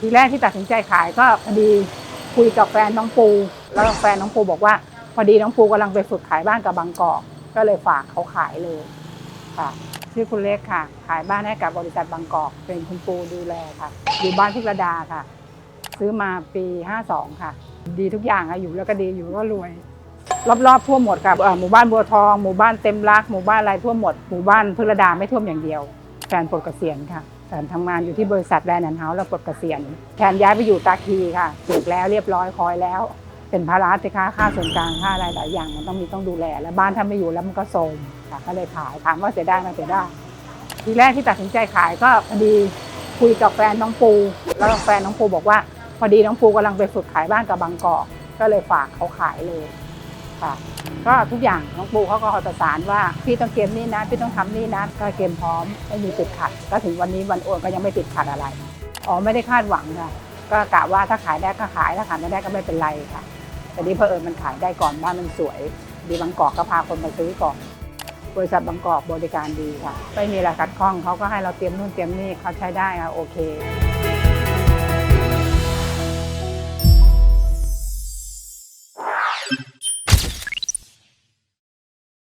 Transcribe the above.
ทีแรกที่ตัดสินใจขายก็พอดีคุยกับแฟนน้องปู แล้วแฟนน้องปูบอกว่า พอดีน้องปูกำลังไปฝึกขายบ้านกับบางกอกก็เลยฝากเขาขายเลยค่ะชื่อคุณเล็กค่ะ ขายบ้านให้กับบริษัทบางกอก เป็นคุณปูดูแลค่ะ อยู่บ้านพิกระดาค่ะ ซื้อมาปี 52 ค่ะ ดีทุกอย่างค่ะอยู่แล้วก็ดีอยู่ก็รวย รอบๆทั่วหมดค่ะหมู่บ้านบัวทองหมู่บ้านเต็มรักหมู่บ้านอะไรทั่วหมดหมู่บ้านพิรดาไม่ท่วมอย่างเดียว แฟนปลดเกษียณค่ะแฟนทำงานอยู่ที่บริษัทแดนแอนเฮาส์แล้วปลดเกษียณแทนย้ายไปอยู่ตาคีค่ะถูกแล้วเรียบร้อยคอยแล้ว เป็นภาระสิคะค่าส่วนกลางค่าอะไรหลายอย่างมันต้องมีต้องดูแล แล้วบ้านถ้าไม่อยู่แล้วมันก็โทรมค่ะก็เลยขายถามว่าเสียได้ไหมเสียได้ทีแรกที่ตัดสินใจขายก็พอดีคุยกับแฟนน้องปู แล้วแฟนน้องปูบอกว่า พอดีน้องปูกำลังไปฝึกขายบ้านกับบางกอกก็เลยฝากเขาขายเลย ค่ะ ก็ทุกอย่างน้องปูเขาก็คอยประสานว่าพี่ต้องเกมนี่นะพี่ต้องทำนี่นะก็เกมพร้อมไม่มีติดขัด ก็ถึงวันนี้วันโอนก็ยังไม่ติดขัดอะไรอ๋อไม่ได้คาดหวังค่ะก็กะว่าถ้าขายได้ก็ขายถ้าขายไม่ได้ก็ไม่เป็นไรค่ะแต่นี้เพอเอิญมันขายได้ก่อนบ้านมันสวย ดีบางกอกก็พาคนมาซื้อก่อนบริษัทบางกอกบริการดีค่ะ ไม่มีอะไรขัดข้องเขาก็ให้เราเตรียมนู่นเตรียมนี่เขาใช้ได้ค่ะโอเค